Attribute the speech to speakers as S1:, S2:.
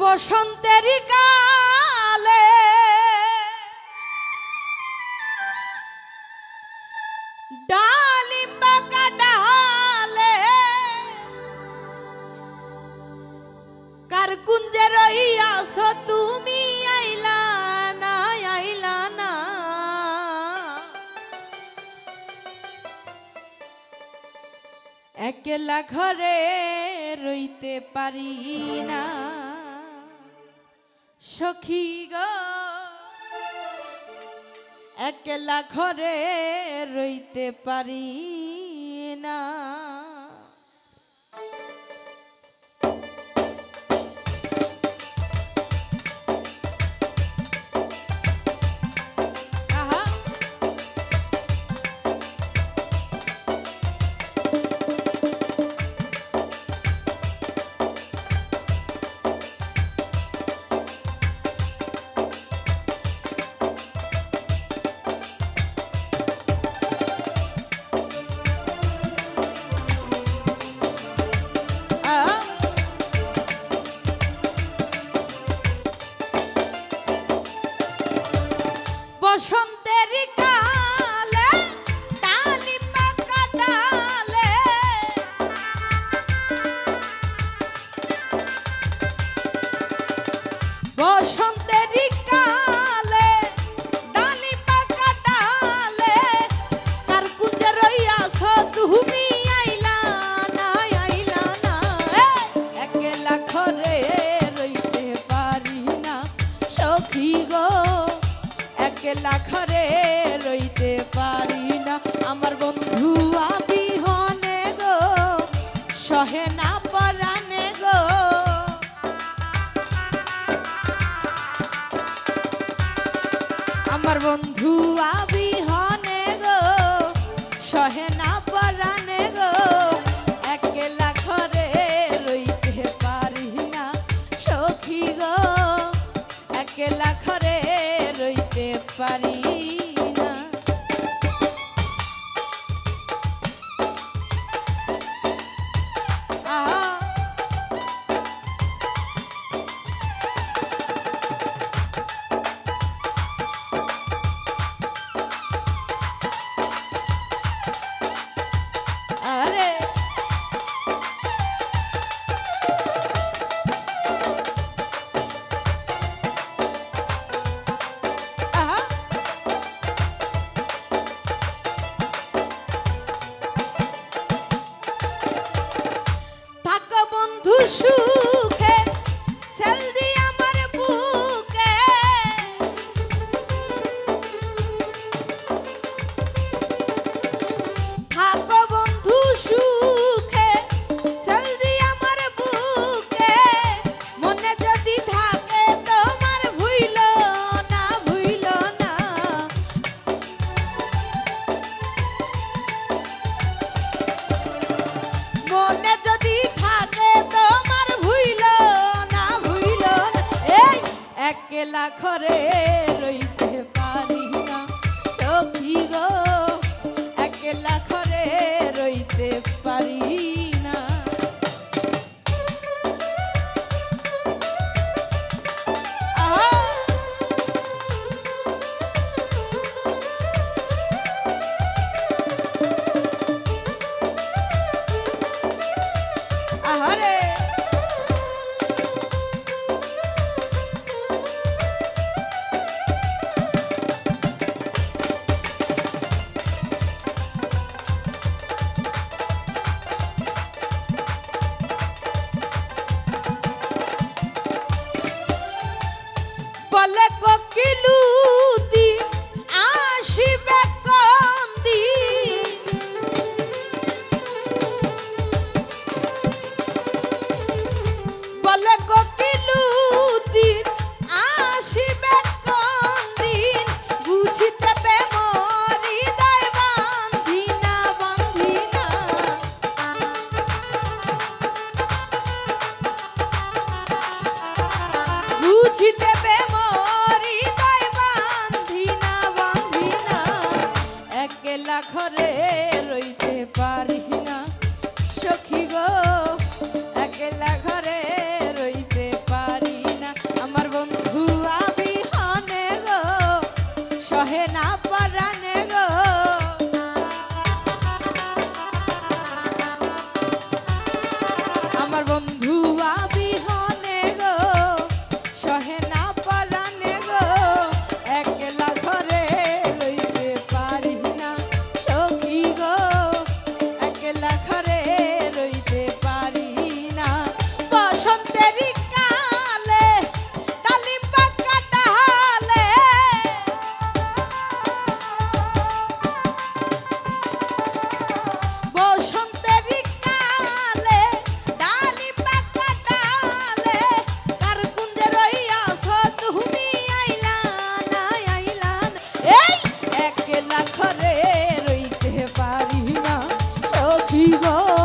S1: বসন্তের কালে। ডালিম পাকা ডালে কার কুঞ্জে রইয়াছ তুমি? আইলা না আইলা না। একলা ঘরে রইতে পারি না। সখী গো। একলা ঘরে রইতে পারি বসন্তের কালে ডালি পাকা ডালে। বসন্তের কালে একলা ঘরে রইতে পারি না। আমার বন্ধু আবি হনে গো সহে না পারি কুসুম একলা ঘরে রইতে পারি না। সখী গো রাখো Oh.